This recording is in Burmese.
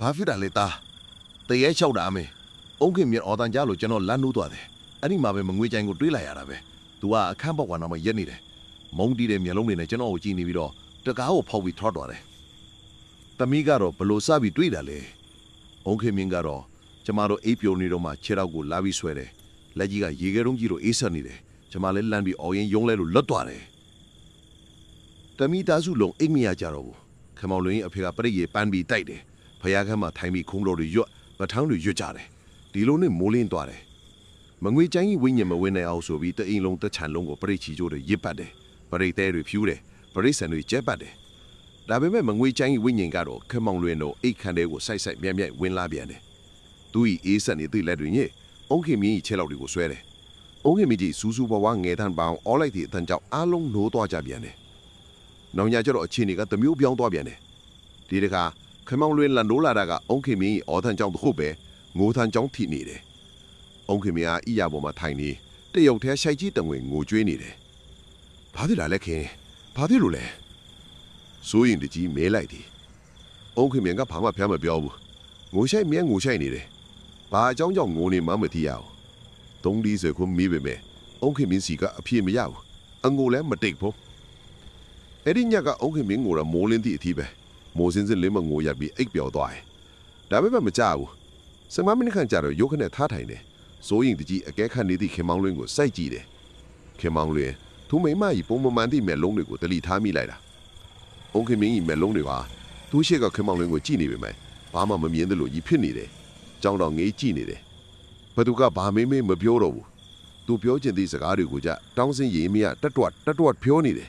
ဘာဖြစ်တာလဲတာတရေလျှောက်တာအမေအုံးခင်မြင်အော်တန်ကြလို့ကျွန်တော်လမ်းနိုးသွားတယ်အဲ့ဒီမှာပဲမငွေကြိုင်ကိုတွေးလိုက်ရတာပဲသူကအခန်းပေါက်ကတော့မှရက်နေတယ်မုံတီးတဲ့မျက်လုံးတွေနဲ့ကျွန်တော်ကိုကြည့်နေပြီးတော့တကားကိုဖောက်ပြီးထောက်သွားတယ်တမီးကတော့ဘလို့စပြီးတွေးတာလဲအုံးခင်မြင်ကတော့ကျမတို့အိပ်ပျော်နေတော့မှခြေထောက်ကိုလာပြီးဆွဲတယ်လက်ကြီးကရေခဲတုံးကြီးလိုအေးဆက်နေတယ်ကျမလည်းလန့်ပြီးအော်ရင်ယုံလဲလို့လွတ်သွားတယ်တမိသားစုလုံးအိတ်မရကြတော့ဘူးခမောင်လွင်ရဲ့အဖေကပရိတ်ရေပန်းပြီးတိုက်တယ် ဖယားခန်းမှာထိုင်ပြီးခုံးတော်တွေရွတ်ပထောင်းတွေရွတ်ကြတယ်ဒီလိုနဲ့မိုးလင်းသွားတယ်မငွေချမ်းကြီးဝိညာဉ်မဝင်နိုင်အောင်ဆိုပြီးတအိမ်လုံးတစ်ချံလုံးကိုပရိတ်ချီကျိုးတွေရစ်ပတ်တယ်ပရိတ်သေးတွေဖြူးတယ်ပရိတ်ဆန်တွေကျက်ပတ်တယ်ဒါပေမဲ့မငွေချမ်းကြီးဝိညာဉ်ကတော့ခမောင်လွင်တို့အိတ်ခမ်းတဲကိုစိုက်စိုက်မြက်မြက်ဝင်လာပြန်တယ်သူဤအေးဆက်နေသည့်လက်တွေညစ်အုံးခင်မင်းကြီးခြေလောက်တွေကိုဆွဲတယ်အုံးခင်မင်းကြီးစူးစူးဘဝငယ်တန်းပေါင်းအော်လိုက်သည့်အတန်ကြောင့်အားလုံးနိုးသွားကြပြန်တယ်နောင်ညာကျတော့အခြေအနေကတမျိုးပြောင်းသွားပြန်တယ်ဒီတခါ ခမောင်လွင်လန်နိုးလာတာကအုံးခင်မင်းကြီးအော်ထန်ကြောင့်တစ်ခုပဲငိုထန်ကြောင့်ထိနေတယ်အုံးခင်မင်းကအီယာပေါ်မှာထိုင်နေတရုတ်ထဲရှိုက်ကြီးတငွေငိုကြွေးနေတယ်ဘာဖြစ်လာလဲခင်ဘာဖြစ်လို့လဲစိုးရင်တကြီးမဲလိုက်သည်အုံးခင်မင်းကဘာမှဖျားမပြောဘူးငိုရှိုက်မြဲငိုရှိုက်နေတယ်ဘာအကြောင်းကြောင့်ငိုနေမှမသိရဘူးသုံးဒီစခုမီးပဲမဲ့အုံးခင်မင်းစီကအပြေမရဘူးအငိုလည်းမတိတ်ဘူးအဲ့ဒီညကအုံးခင်မင်းငိုရမိုးလင်းသည့်အသီးပဲ မိုးစင်းစင်းလေးမငိုရပြီးအိပ်ပျော်သွားတယ်ဒါပေမဲ့မကြဘူးစမမိနစ်ခန့်ကြာတော့ရုတ်ခနဲ့ထားထိုင်တယ်စိုးရင်တကြီးအကဲခတ်နေသည့်ခင်မောင်းလွင်ကိုစိုက်ကြည့်တယ်ခင်မောင်းလွင်သူမိမကြီးပုံမမှန်သည့်မျက်လုံးတွေကိုတလိထားမိလိုက်တာအုံးခင်မင်းကြီးမျက်လုံးတွေပါသူရှိကခင်မောင်းလွင်ကိုကြည့်နေပေမဲ့ဘာမှမမြင်သလိုကြီးဖြစ်နေတယ်ကြောင်းတော့ငေးကြည့်နေတယ်ဘသူကဘာမေးမေးမပြောတော့ဘူးသူပြောချင်သည့်စကားတွေကိုကြတောင်းစင်းရေးမရတက်တွတ်တက်တွတ်ပြောနေတယ်